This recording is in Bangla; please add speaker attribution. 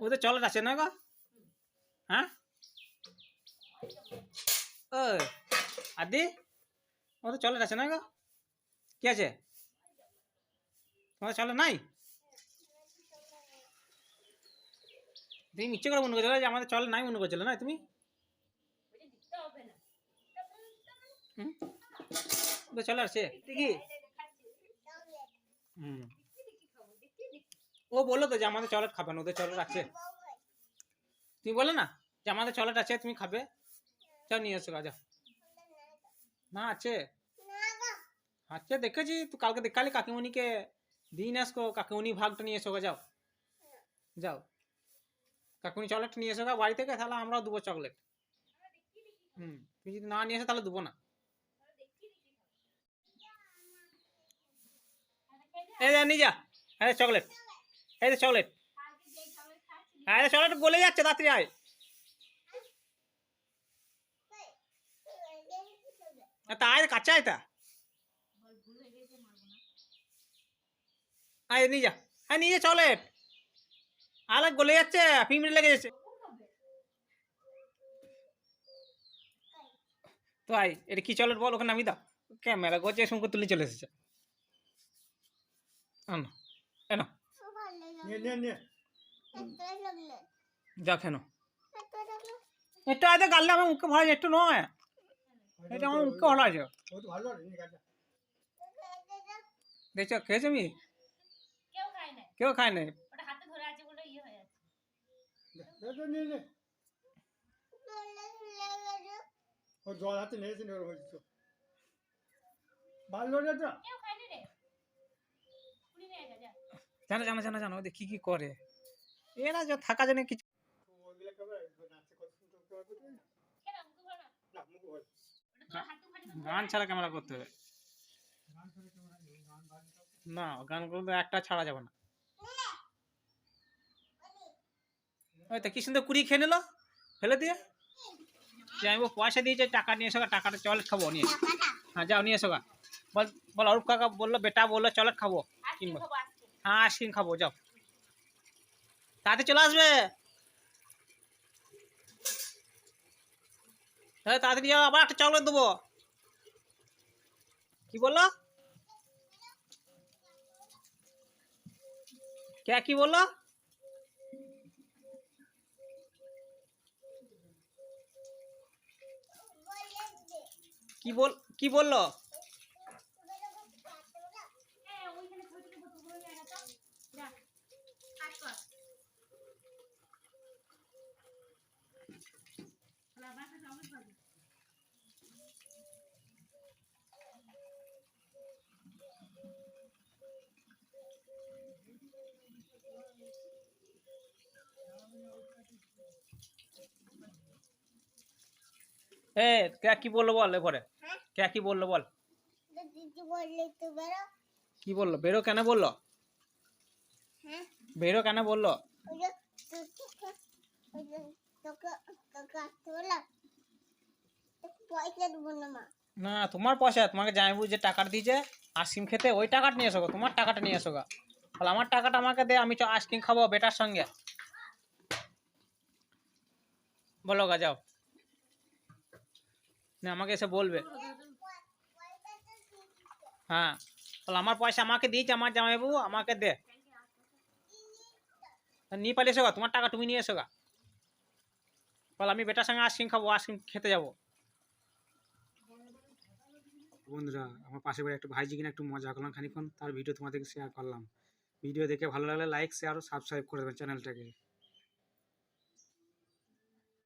Speaker 1: ওদের চলত আছে না গো। হ্যাঁ? ও আদি ওদের চলত আছে না গো। কি আছে? তোমাদের চলে নাই? তুমি মিথ্যে করে মনে করছিলে যে আমাদের চলে নাই মনে করছিলে না তুমি? হুম? চলে আসছে। কি হুম। ও বলল তো যে আমাদের চকলেট খাবে না, ওদের চকলেট আছে তুমি বলে না যে আমাদের চকলেট আছে তুমি খাবে? যাও নিয়ে এসো যাও না, আছে। আচ্ছা দেখেছি। তুই কালকে দেখালি কাকিমণিকে দিন আসকো কাকিমণি ভাগটা নিয়ে এসো যাও যাও। কাকিমণি চকলেট নিয়ে এসো বাড়ি থেকে, তাহলে আমরাও দেবো চকলেট। হুম, তুমি যদি না নিয়ে এসো, তাহলে দেবো না। এই যা, নিয়ে যা। এই চকলেট। এই যে চকলেট। এই যে চকলেট গলে যাচ্ছে, তাড়াতাড়ি আয়। তা, আয় কাছে আয় তা। আয়, নিয়ে যা। হ্যাঁ নিয়ে যা চকলেট। আলে গলে যাচ্ছে ফিমড়ি লেগে যাচ্ছে। তো আয়, এটা কি চকলেট বল, ওখানে নামিয়ে দাও। ক্যামেরা করছে সঙ্গে তুলে চলে এসেছে। আনো এনো
Speaker 2: নিয়ে নিয়ে নিয়ে।
Speaker 1: যা কেন একটু আয়তে গাললে আমার মুখে ভালো একটু নয়। এটা আমার মুখে ভালো আছে
Speaker 2: ভালো
Speaker 1: দেখছ খেয়েছো আমি
Speaker 3: কেউ খায় না
Speaker 1: কেউ খায় না
Speaker 3: ওটা হাতে
Speaker 1: জানো জানো জানো জানো ওদের কি কি করে? এরা যা থাকা জানে কিছু গান ছাড়া ক্যামেরা করতে হবে। না গান করতে একটা ছাড়া যাবে না। ওই তো কি সুন্দর কুড়ি খেয়ে নিল ফেলে দিয়ে। যে আমি পয়সা দিয়েছে টাকা নিয়ে এসোগা টাকাটা চলেট খাব নিয়ে হ্যাঁ যাও নিয়ে এসোগা বল বল অরূপ কাকা বলল বেটা বলল চলেট খাব। কিনবো। হ্যাঁ আইসক্রিম খাব, যাও। তাতে চলে আসবে? হ্যাঁ তাড়াতাড়ি যাও, আবার একটা চকলেট দেবো। কি বলল? কে কি বলল? কি বল, কি বলল
Speaker 3: হ্যাঁ ওইখানে ছোট ছোট বোতলগুলো নিয়ে আয় না তো যা কাট কর তাহলে আবার একটা চামচ পাবি
Speaker 1: এ, কে কি বলল বল এবারে? কে কি বলল বল? কি বলল? বেরো কেন বলল? বেরো কেন বলল?
Speaker 3: না,
Speaker 1: তোমার পয়সা, তোমাকে জামাইবু যে টাকাটা দিয়েছে আইসক্রিম খেতে, ওই টাকাটা নিয়ে এসো তোমার টাকাটা নিয়ে এসো গা। তাহলে আমার টাকাটা আমাকে দে, আমি আইসক্রিম খাব বেটার সঙ্গে। বলো গা, যাও। না, আমাকে এসে বলবে। হ্যাঁ তাহলে আমার পয়সা আমাকে দিয়েছে, আমার জামাইবু আমাকে দে। নিয়ে পালিয়ে এসো তোমার টাকা তুমি নিয়ে এসো গা। বল, আমি বেটার সঙ্গে আইসক্রিম খাব, আইসক্রিম খেতে যাব। বন্ধুরা, আমার পাশে বাড়ি একটু ভাইজি কিনা একটু মজা করলাম খানিক্ষণ তার ভিডিও তোমাদেরকে শেয়ার করলাম। ভিডিও দেখে ভালো লাগলে লাইক শেয়ার ও সাবস্ক্রাইব করে দেবেন চ্যানেলটাকে